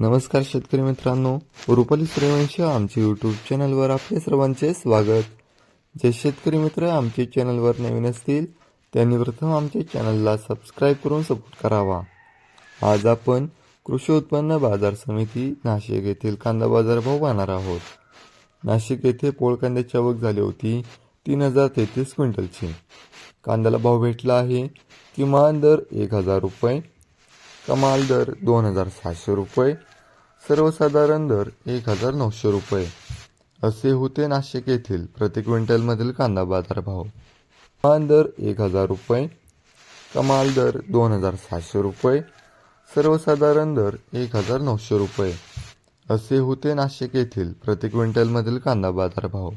नमस्कार शेतकरी मित्रांनो रुपाली सूर्यवंशी आमच्या यूट्यूब चॅनलवर आपले सर्वांचे स्वागत. जे शेतकरी मित्र आमच्या चॅनलवर नवीन असतील त्यांनी प्रथम आमच्या चॅनलला सबस्क्राईब करून सपोर्ट करावा. आज आपण कृषी उत्पन्न बाजार समिती नाशिक येथील कांदा बाजार भाव पाहणार आहोत. नाशिक येथे पोळ कांद्याची आवक झाली होती तीन हजार तेहतीस क्विंटलची. कांद्याला भाव भेटला आहे किमान दर एक हजार रुपये कमाल दर दोन हजार सहाशे रुपये सर्वसाधारण दर एक हजार नऊशे रुपये. असे होते नाशिक येथील प्रति क्विंटलमधील कांदा बाजार भाव. दर एक हजार रुपये. कमाल दर दोन हजार सहाशे रुपये. सर्वसाधारण दर एक हजार नऊशे रुपये. असे होते नाशिक येथील प्रति क्विंटलमधील कांदा बाजार भाव.